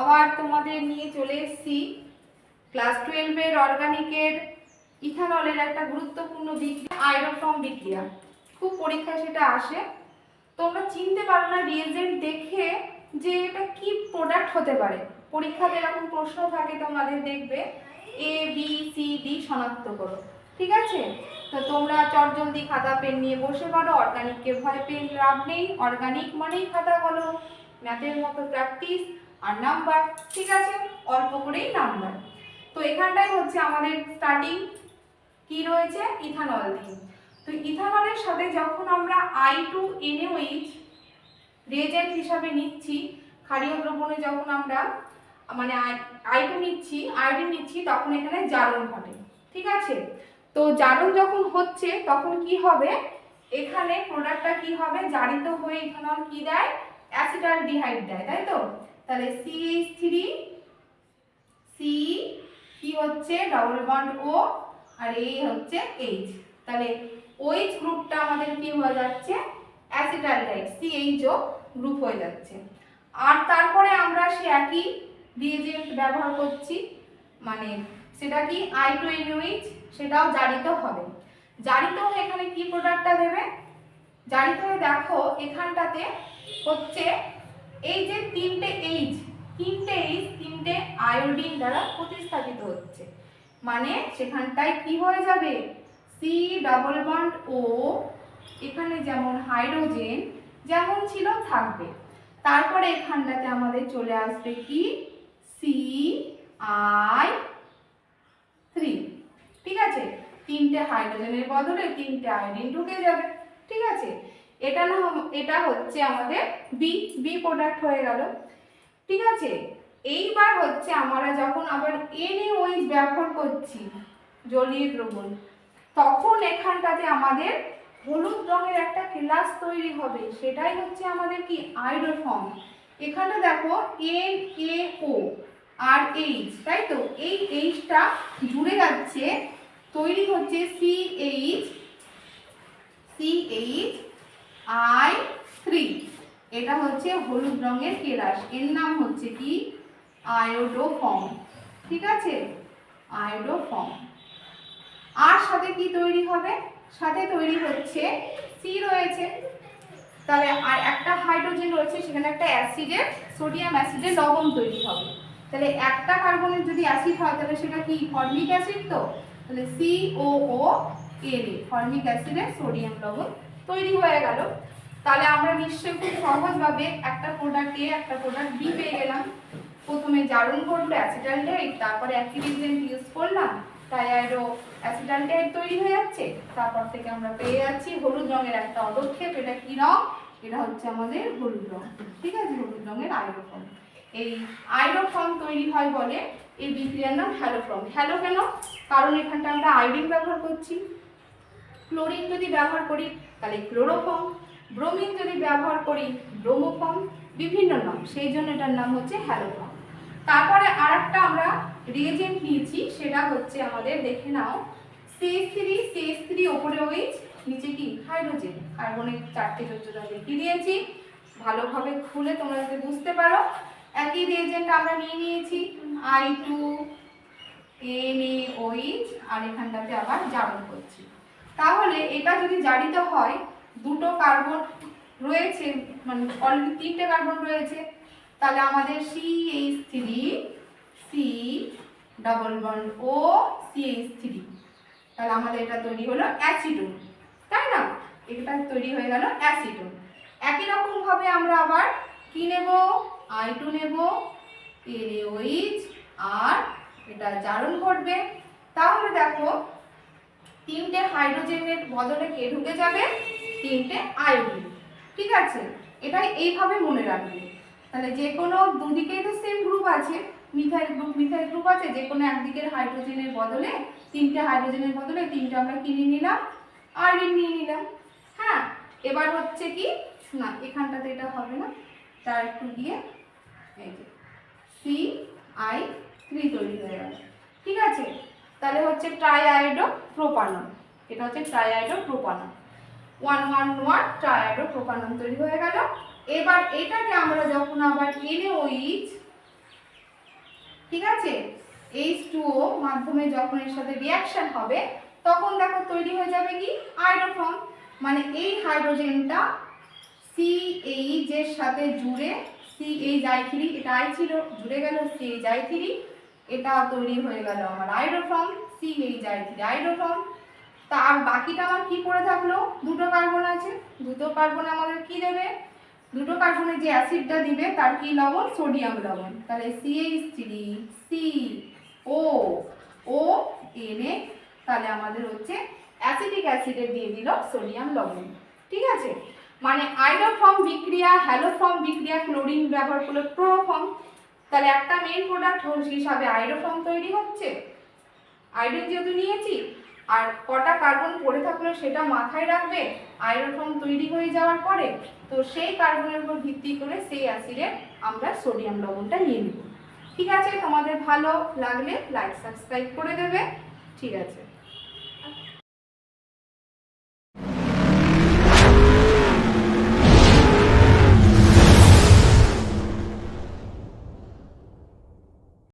আবার তোমাদের নিয়ে চলে এসেছি। ক্লাস টুয়েলভের অর্গানিকের ইথানলের একটা গুরুত্বপূর্ণ বিক্রিয়া আয়রোফর্ম বিক্রিয়া। খুব পরীক্ষায় সেটা আসে। তোমরা চিনতে পারো না রিয়েজেন্ট দেখে যে এটা কি প্রোডাক্ট হতে পারে। পরীক্ষাতে এরকম প্রশ্ন থাকে, তোমাদের দেখবে। এ বি সি ডি শনাক্ত করো। ঠিক আছে? তো তোমরা চটজলদি খাতা, পেন নিয়ে বসে পারো অর্গানিককে ভয় পেন, লাভ নেই। অর্গানিক মানেই খাতা কলম ম্যাথের মতো প্র্যাকটিস আর নাম্বার ঠিক আছে? অল্প করেই নাম্বার তো এখানটাই হচ্ছে আমাদের স্টার্টিং কি রয়েছে? ইথানল দিয়ে। তো ইথানলের সাথে যখন আমরা আই টু এনওইচ রেজেন্ট হিসাবে নিচ্ছি ক্ষারীয় দ্রবণে যখন আমরা মানে আই টু নিচ্ছি আয়োডিন নিচ্ছি, তখন এখানে জারণ ঘটে। ঠিক আছে? তো জারণ যখন হচ্ছে, তখন কি হবে? এখানে প্রোডাক্টটা কি হবে? জারিত হয়ে ইথানল কি দেয়? অ্যাসিটাল ডিহাইড দেয়, তাই তো? তাহলে সিএইচ থ্রি সি কি হচ্ছে ডবল বন্ড ও আর এই হচ্ছে এইচ তাহলে ওইচ গ্রুপটা আমাদের কি হয়ে যাচ্ছে? অ্যাসিটালডাইড সিএইচও গ্রুপ হয়ে যাচ্ছে। আর তারপরে আমরা সে একই রিয়েজেন্ট ব্যবহার করছি মানে সেটা কি আই টু এনওইচ সেটাও জারিত হবে। জারিত এখানে কি প্রোডাক্টটা দেবে? জারিত হয়ে দেখো, এখানটাতে হচ্ছে এই যে তিনটে এইচ তিনটে এইচ তিনটে আয়োডিন দ্বারা প্রতিস্থাপিত হচ্ছে। মানে সেখানটায় কি হয়ে যাবে? সি ডাবল বন্ড ও এখানে যেমন হাইড্রোজেন যেমন ছিল থাকবে। তারপরে এখানটাতে আমাদের চলে আসবে কি? সি আই থ্রি ঠিক আছে? তিনটে হাইড্রোজেনের বদলে তিনটে আয়োডিন ঢুকে যাবে। ঠিক আছে? এটা না এটা হচ্ছে আমাদের বি বি প্রোডাক্ট হয়ে গেল। ঠিক আছে? এইবার হচ্ছে আমরা যখন আবার এনএওইচ ব্যবহার করছি, জলীয় দ্রবণ, তখন এখানটাতে আমাদের হলুদ রঙের একটা ক্লাস তৈরি হবে। সেটাই হচ্ছে আমাদের কি? আইডোফর্ম এখানে দেখো N A O R H তাই তো? এই এইচটা জুড়ে যাচ্ছে, তৈরি হচ্ছে C H C H I three এটা হচ্ছে হলুদ রঙের কেলাস এর নাম হচ্ছে কি? আয়োডোফর্ম ঠিক আছে? আয়োডোফর্ম আর সাথে কি তৈরি হবে? সাথে তৈরি হচ্ছে সি রয়েছে। তাহলে আর একটা হাইড্রোজেন রয়েছে, সেখানে একটা অ্যাসিডের সোডিয়াম অ্যাসিডের লবণ তৈরি হবে। তাহলে একটা কার্বনের যদি অ্যাসিড হয়, তাহলে সেটা কি? ফর্মিক অ্যাসিড তো? তাহলে সি ও ও এর ফর্মিক অ্যাসিডের সোডিয়াম লবণ তৈরি হয়ে গেল। তাহলে আমরা নিশ্চয়ই খুব সহজভাবে একটা প্রোডাক্ট এ একটা প্রোডাক্ট বি পেয়ে গেলাম। প্রথমে জারণ ঘটলো অ্যাসিটালডেহাইড তারপরে অ্যাক্টিভিজেন্ট ইউজ করলাম, তাই থাইরয়েডও অ্যাসিটালডেহাইড তৈরি হয়ে যাচ্ছে। তারপর থেকে আমরা পেয়ে যাচ্ছি হলুদ রঙের একটা অদক্ষেপ, এটা কি রং? এটা হচ্ছে আমাদের হলুদ রং, ঠিক আছে? হলুদ রঙের আইরোফর্ম এই আইরোফর্ম তৈরি হয় বলে এই বিক্রিয়ার নাম হ্যালোফর্ম হ্যালো কেন? কারণ এখানটা আমরা আয়োডিন ব্যবহার করছি। ক্লোরিন যদি ব্যবহার করি, তাহলে ক্লোরোফর্ম ব্রোমিন যদি ব্যবহার করি ব্রোমোফর্ম বিভিন্ন নাম, সেই জন্য এটার নাম হচ্ছে হ্যালোফর্ম তারপরে আরেকটা আমরা রিয়েজেন্ট নিয়েছি, সেটা হচ্ছে আমাদের দেখে নাও সিএস থ্রি সিএস থ্রি ওপরে ওইচ নিচে কি? হাইড্রোজেন। কার্বনের চারটে যোজ্যতা দেখিয়ে দিয়েছি। ভালোভাবে খুলে তোমরা যাতে বুঝতে পারো, একই রিয়েজেন্ট আমরা নিয়ে নিয়েছি। I two N A R এখানটাতে আবার জারণ করছি। তাহলে এটা যদি জারিত হয় দুটো কার্বন রয়েছে মানে অলরেডি তিনটে কার্বন রয়েছে। তাহলে আমাদের C H three C double bond O C H three তাহলে আমাদের এটা তৈরি হলো অ্যাসিডোন তাই না? এটা তৈরি হয়ে গেল অ্যাসিডোন একই রকম ভাবে আমরা আবার কি নেব? আই টু নেব। এনএইচ আর এটা জারণ ঘটবে। তাহলে দেখো, তিনটে হাইড্রোজেনের বদলে কে ঢুকে যাবে? তিনটে আয়োডিন ঠিক আছে? এটা এইভাবে মনে রাখবে। তাহলে যে কোনো দুদিকেই তো সেম গ্রুপ আছে। মিথাইল গ্রুপ মিথাইল গ্রুপ আছে। যে কোনো একদিকের হাইড্রোজেনের বদলে, তিনটে হাইড্রোজেনের বদলে তিনটে আমরা কিনে নিলাম? আয়োডিন নিয়ে নিলাম। হ্যাঁ? এবার হচ্ছে কি? না, এখানটাতে এটা হবে না। তার একটু দিয়ে এই যে সি আই থ্রি তৈরি হয়ে গেল। ঠিক আছে? তাহলে হচ্ছে ট্রাইআইডো প্রোপানন এটা হচ্ছে triiodo propanone one one one triiodo propanone তৈরি হয়ে গেল। এবার এটাকে আমরা যখন আবার এনএইচ ঠিক আছে? এইচ টু ও মাধ্যমে যখন এর সাথে রিয়াকশন হবে, তখন দেখো তৈরি হয়ে যাবে কি? আয়রোফর্ম মানে এই হাইড্রোজেনটা সি এইচ এর সাথে জুড়ে সি এইচ আই থ্রি এটা আই ছিল, জুড়ে গেল সি এইচ আই থ্রি এটা তৈরি হয়ে গেল আমার iodoform C H I three iodoform তা আর বাকিটা আমার কি পড়ে থাকল? দুটো কার্বন আছে, দুটো কার্বনে আমাদের কি দেবে? দুটো কার্বনে যে অ্যাসিডটা দিবে, তার কি লবণ? সোডিয়াম লবণ। তাহলে CH three C O O N তাহলে আমাদের হচ্ছে অ্যাসিটিক অ্যাসিডে দিয়ে দিল সোডিয়াম লবণ। ঠিক আছে? মানে আইডোফর্ম বিক্রিয়া হ্যালোফর্ম বিক্রিয়া ক্লোরিন ব্যবহার করলে ক্লোরোফর্ম তাহলে একটা মেইন প্রোডাক্ট হিসাবে আইডোফর্ম তৈরি হচ্ছে। আয়োডিন যেহেতু নিয়েছি আর কটা কার্বন পড়ে থাকল সেটা মাথায় রাখবে? আয়রোফর্ম তৈরি হয়ে যাওয়ার পরে তো সেই কার্বনের উপর ভিত্তি করে সেই অ্যাসিডে আমরা সোডিয়াম লবণটা নিয়ে নেব। ঠিক আছে? তোমাদের ভালো লাগলে লাইক সাবস্ক্রাইব করে দেবে। ঠিক আছে।